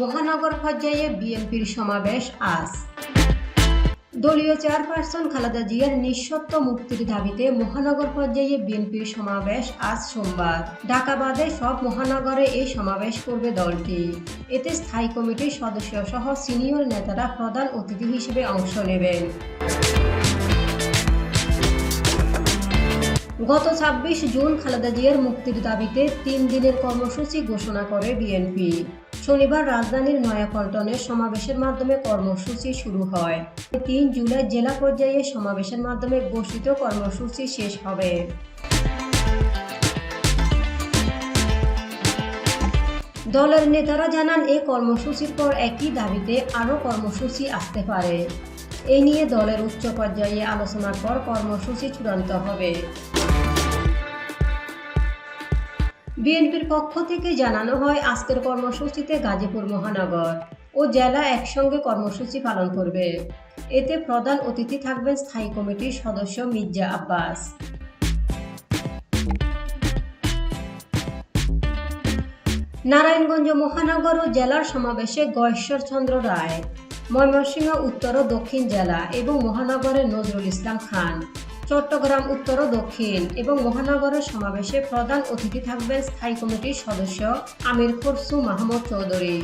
মহানগর পর্যায়ে বিএনপির সমাবেশ আজ। দলীয় চেয়ারপারসন খালেদা জিয়ার নিঃশর্ত মুক্তির দাবিতে মহানগর পর্যায়ে বিএনপির সমাবেশ আজ সোমবার। ঢাকা বাদে সব মহানগরে এই সমাবেশ করবে দলটি। এতে স্থায়ী কমিটির সদস্য সহ সিনিয়র নেতারা প্রধান অতিথি হিসেবে অংশ নেবেন। গত ছাব্বিশ জুন খালেদা জিয়ার মুক্তির দাবিতে তিন দিনের কর্মসূচি ঘোষণা করে বিএনপি। শনিবার রাজধানীর নয়াপল্টনে সমাবেশের মাধ্যমে কর্মসূচি শুরু হয়। তিন জুলাই জেলা পর্যায়ে সমাবেশের মাধ্যমে ঘোষিত কর্মসূচি শেষ হবে। দলের নেতারা জানান এই কর্মসূচির পর একই দাবিতে আরও কর্মসূচি আসতে পারে। এই নিয়ে দলের উচ্চ পর্যায়ে আলোচনার পর কর্মসূচি চূড়ান্ত হবে। বিএনপির পক্ষ থেকে জানানো হয়, আজকের কর্মসূচিতে গাজীপুর মহানগর ও জেলা একসঙ্গে কর্মসূচি পালন করবে। এতে প্রধান অতিথি থাকবেন স্থায়ী কমিটির সদস্য মির্জা আব্বাস। নারায়ণগঞ্জ মহানগর ও জেলার সমাবেশে গয়েশ্বরচন্দ্র রায়, ময়মনসিংহ, উত্তর ও দক্ষিণ জেলা এবং মহানগরের নজরুল ইসলাম খান। চট্টগ্রাম, উত্তর ও দক্ষিণ এবং মহানগরের সমাবেশে প্রধান অতিথি থাকবেন স্থায়ী কমিটির সদস্য আমির খরসু মাহমুদ চৌধুরী।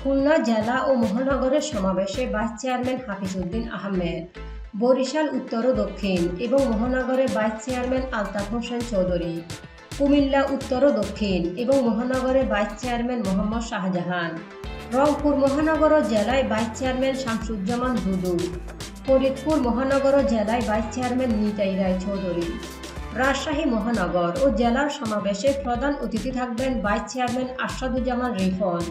খুলনা জেলা ও মহানগরের সমাবেশে ভাইস চেয়ারম্যান হাফিজউদ্দিন আহমেদ, বরিশাল, উত্তর ও দক্ষিণ এবং মহানগরে ভাইস চেয়ারম্যান আলতাফ হোসেন চৌধুরী, কুমিল্লা, উত্তর ও দক্ষিণ এবং মহানগরে ভাইস চেয়ারম্যান মোহাম্মদ শাহজাহান। রংপুর মহানগর জেলায় ভাইস চেয়ারম্যান শামসুজ্জামান দুদু ফরিদপুর মহানগর জেলায় ভাইস চেয়ারম্যান নিতাই রায় চৌধুরী রাজশাহী মহানগর ও জেলার সমাবেশে প্রধান অতিথি থাকবেন ভাইস চেয়ারম্যান আশাদুজ্জামান রিফন